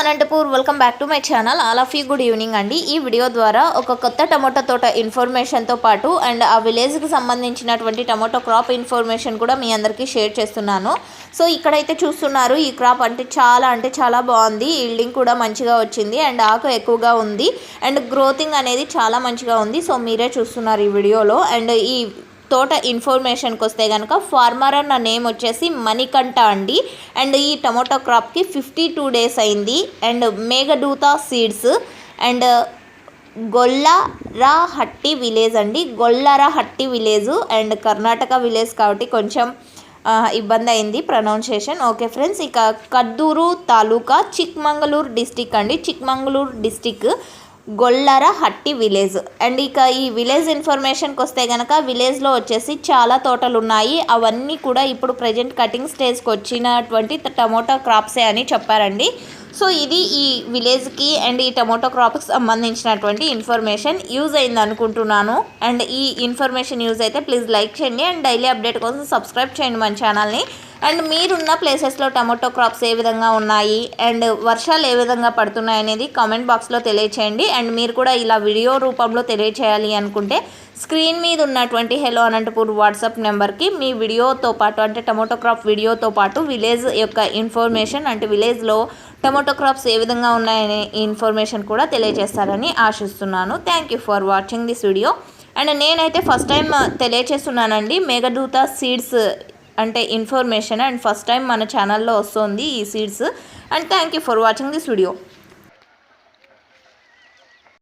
Anantapur welcome back to my channel all of you good evening అండి. ఈ video ద్వారా ఒక కొత్త టమాటో తోట ఇన్ఫర్మేషన్తో పాటు అండ్ ఆ విలేజ్కి సంబంధించినటువంటి టమాటో క్రాప్ ఇన్ఫర్మేషన్ కూడా మీ అందరికీ షేర్ చేస్తున్నాను. సో ఇక్కడైతే చూస్తున్నారు ఈ క్రాప్ అంటే చాలా అంటే చాలా బాగుంది. ఈల్డింగ్ కూడా మంచిగా వచ్చింది అండ్ ఆకు ఎక్కువగా ఉంది. అండ్ గ్రోతింగ్ అనేది చాలా మంచిగా ఉంది. సో మీరే చూస్తున్నారు ఈ వీడియోలో అండ్ ఈ తోట ఇన్ఫర్మేషన్కి వస్తే కనుక ఫార్మర్ అన్న నేమ్ వచ్చేసి మణికంఠ అండి. అండ్ ఈ టమోటో క్రాప్కి ఫిఫ్టీ టూ డేస్ అయింది. And Meghdoot seeds and Gollarahatti village అండి. Gollara Hatti village and Karnataka village కాబట్టి కొంచెం ఇబ్బంది అయింది ప్రొనౌన్సియేషన్ ఓకే ఫ్రెండ్స్ ఇక కద్దూరు తాలూకా చిక్మంగళూరు డిస్టిక్ అండి. Chikmagalur district Gollara Hatti village. And ఇక ఈ విలేజ్ ఇన్ఫర్మేషన్కి వస్తే కనుక విలేజ్లో వచ్చేసి చాలా తోటలు ఉన్నాయి అవన్నీ కూడా ఇప్పుడు ప్రజెంట్ కటింగ్ స్టేజ్కి వచ్చినటువంటి టమోటా క్రాప్సే అని చెప్పారండి. సో ఇది ఈ విలేజ్కి అండ్ ఈ టమోటో క్రాప్కి సంబంధించినటువంటి ఇన్ఫర్మేషన్ యూజ్ అయింది అనుకుంటున్నాను. అండ్ ఈ ఇన్ఫర్మేషన్ యూజ్ అయితే ప్లీజ్ లైక్ చేయండి అండ్ డైలీ అప్డేట్ కోసం సబ్స్క్రైబ్ చేయండి మన ఛానల్ని. అండ్ మీరున్న ప్లేసెస్లో టమాటో క్రాప్స్ ఏ విధంగా ఉన్నాయి అండ్ వర్షాలు ఏ విధంగా పడుతున్నాయి అనేది కామెంట్ బాక్స్లో తెలియచేయండి. అండ్ మీరు కూడా ఇలా వీడియో రూపంలో తెలియచేయాలి అనుకుంటే స్క్రీన్ మీద ఉన్నటువంటి హెలో అనంతపూర్ వాట్సాప్ నెంబర్కి మీ వీడియోతో పాటు అంటే టమోటో క్రాప్ వీడియోతో పాటు విలేజ్ యొక్క ఇన్ఫర్మేషన్ అంటే విలేజ్లో టమోటో క్రాప్స్ ఏ విధంగా ఉన్నాయనే ఇన్ఫర్మేషన్ కూడా తెలియజేస్తారని ఆశిస్తున్నాను. Thank you for watching this video and నేనైతే ఫస్ట్ టైం uh, తెలియచేస్తున్నానండి. మేఘదూత సీడ్స్ uh, అంటే ఇన్ఫర్మేషన్ అండ్ ఫస్ట్ టైం మన ఛానల్లో వస్తుంది ఈ seeds and thank you for watching this video